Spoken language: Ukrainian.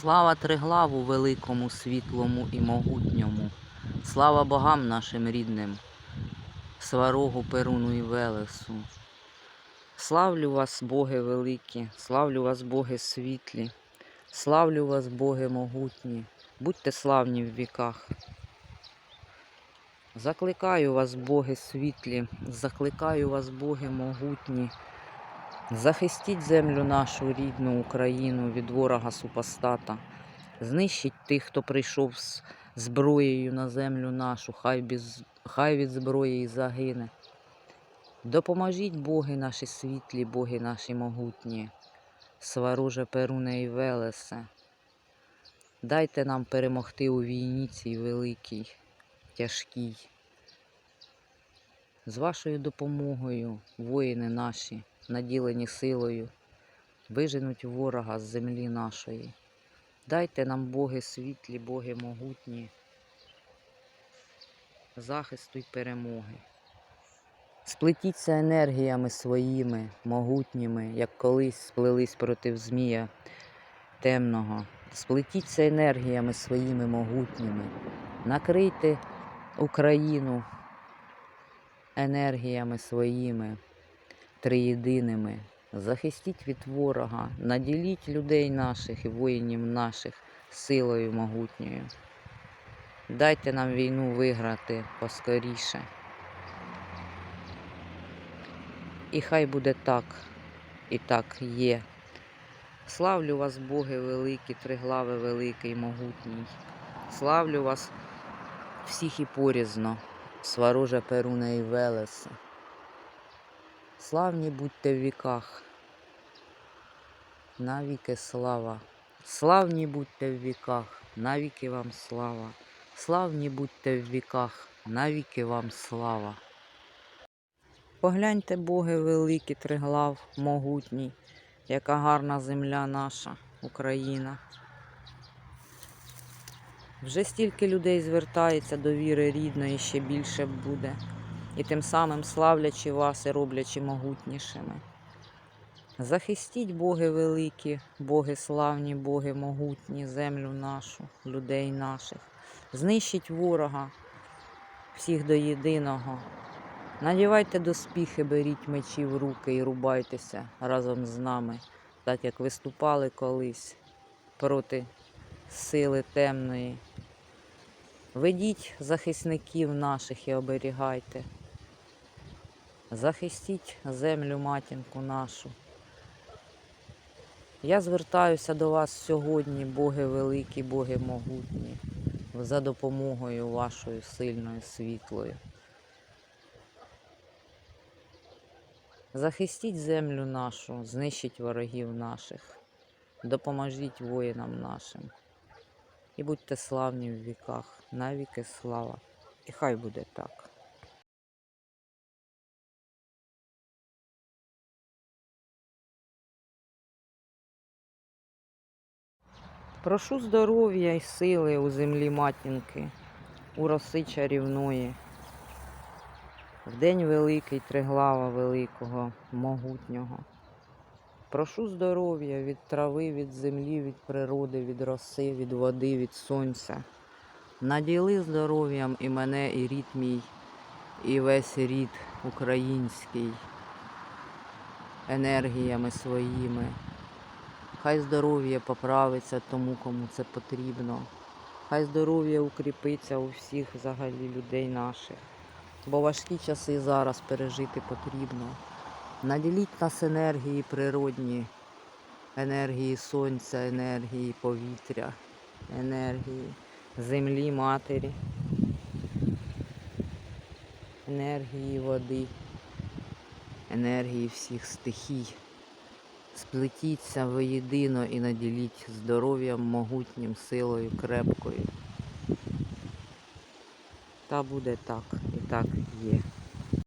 Слава Триглаву великому, світлому і могутньому. Слава богам нашим рідним, сварогу Перуну і Велесу. Славлю вас, Боги великі, славлю вас, Боги світлі, славлю вас, Боги могутні, будьте славні в віках. Закликаю вас, Боги світлі, закликаю вас, Боги могутні. Захистіть землю нашу рідну Україну від ворога супостата. Знищіть тих, хто прийшов з зброєю на землю нашу, хай, без, хай від зброї і загине. Допоможіть боги наші світлі, боги наші могутні, сваруже Перуне і Велесе. Дайте нам перемогти у війні цій великій, тяжкій. З вашою допомогою, воїни наші, наділені силою, виженуть ворога з землі нашої. Дайте нам боги світлі, боги могутні, захисту й перемоги. Сплетіться енергіями своїми, могутніми, як колись сплелись проти Змія темного. Сплетіться енергіями своїми могутніми. Накрийте Україну енергіями своїми, триєдиними. Захистіть від ворога, наділіть людей наших і воїнів наших силою могутньою. Дайте нам війну виграти поскоріше. І хай буде так, і так є. Славлю вас, Боги великі, триглави великий, могутній. Славлю вас всіх і порізно, сварожа Перуна і Велеса. Славні будьте в віках, навіки слава. Славні будьте в віках, навіки вам слава. Славні будьте в віках, навіки вам слава. Погляньте, боги великі, триглав, могутній, яка гарна земля наша, Україна. Вже стільки людей звертається до віри рідної, ще більше буде, і тим самим славлячи вас і роблячи могутнішими. Захистіть, боги великі, боги славні, боги могутні, землю нашу, людей наших. Знищіть ворога, всіх до єдиного. Надівайте доспіхи, беріть мечі в руки і рубайтеся разом з нами, так як виступали колись проти сили темної. Ведіть захисників наших і оберігайте. Захистіть землю матінку нашу. Я звертаюся до вас сьогодні, боги великі, боги могутні, за допомогою вашою сильною світлою. Захистіть землю нашу, знищіть ворогів наших, допоможіть воїнам нашим. І будьте славні в віках, навіки слава. І хай буде так. Прошу здоров'я і сили у землі матінки, у роси чарівної. В день великий триглава великого, могутнього. Прошу здоров'я від трави, від землі, від природи, від роси, від води, від сонця. Наділи здоров'ям і мене, і рід мій, і весь рід український, енергіями своїми. Хай здоров'я поправиться тому, кому це потрібно. Хай здоров'я укріпиться у всіх взагалі людей наших. Бо важкі часи зараз пережити потрібно. Наділіть нас енергії природні, енергії сонця, енергії повітря, енергії землі матері, енергії води, енергії всіх стихій. Сплетіться воєдино і наділіть здоров'ям могутнім, силою крепкою. Та буде так, і так є.